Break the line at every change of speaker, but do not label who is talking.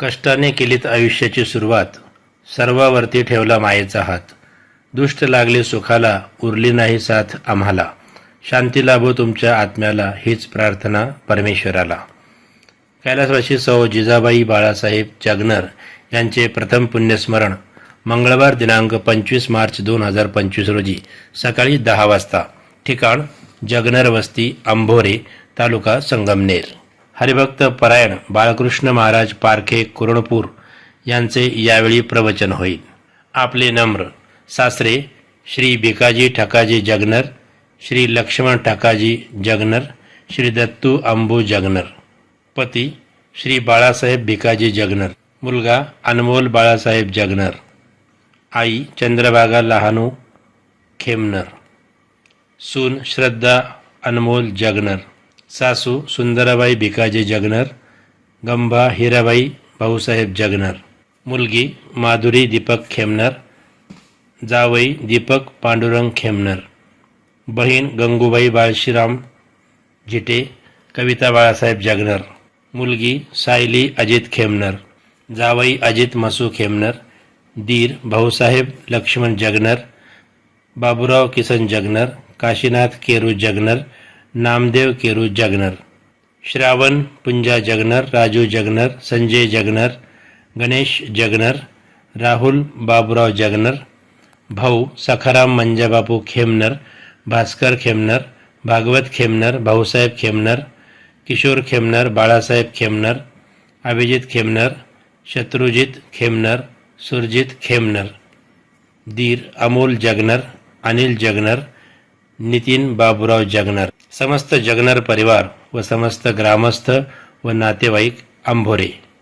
कष्टाने केलीत आयुष्याची सुरुवात. सर्वावरती ठेवला मायेचा हात. दुष्ट लागले सुखाला उरली नाही साथ आम्हाला. शांती लाभो तुमच्या आत्म्याला हीच प्रार्थना परमेश्वराला. कैलासवाशी सौ जिजाबाई बाळासाहेब जगनर यांचे प्रथम पुण्यस्मरण मंगळवार दिनांक पंचवीस मार्च दोन हजार पंचवीस रोजी सकाळी दहा वाजता. ठिकाण जगनर वस्ती आंभोरे तालुका संगमनेर. हरिभक्त परायण बाळकृष्ण महाराज पारखे कुरणपूर यांचे यावेळी प्रवचन होईल. आपले नम्र सासरे श्री भिकाजी ठकाजी जगनर श्री लक्ष्मण ठकाजी जगनर श्री दत्तू अंबू जगनर पती श्री बाळासाहेब भिकाजी जगनर मुलगा अनमोल बाळासाहेब जगनर आई चंद्रभागा लहानू खेमनर. सून श्रद्धा अनमोल जगनर सासू सुंदराबाई भिकाजी जगनर गंभा हिराबाई भाऊसाहेब जगनर मुलगी माधुरी दीपक खेमनर जावई दीपक पांडुरंग खेमनर बहीण गंगूबाई बाळशीराम जिटे कविता बाळासाहेब जगनर मुलगी सायली अजित खेमनर जावई अजित मसू खेमनर दीर भाऊसाहेब लक्ष्मण जगनर बाबुराव किसन जगनर काशीनाथ केरू जगनर नामदेव केरू जगनर श्रावण पुंजा जगनर राजू जगनर संजय जगनर गणेश जगनर राहुल बाबूराव जगनर भाऊ सखाराम मंजाबापू खेमनर भास्कर खेमनर भागवत खेमनर भाऊसाहेब खेमनर किशोर खेमनर बाळासाहेब खेमनर अभिजित खेमनर शत्रुजित खेमनर सुरजित खेमनर दीर अमोल जगनर अनिल जगनर नितीन बाबुराव जगनर समस्त जगनर परिवार व समस्त ग्रामस्थ व नातेवाईक आंभोरे.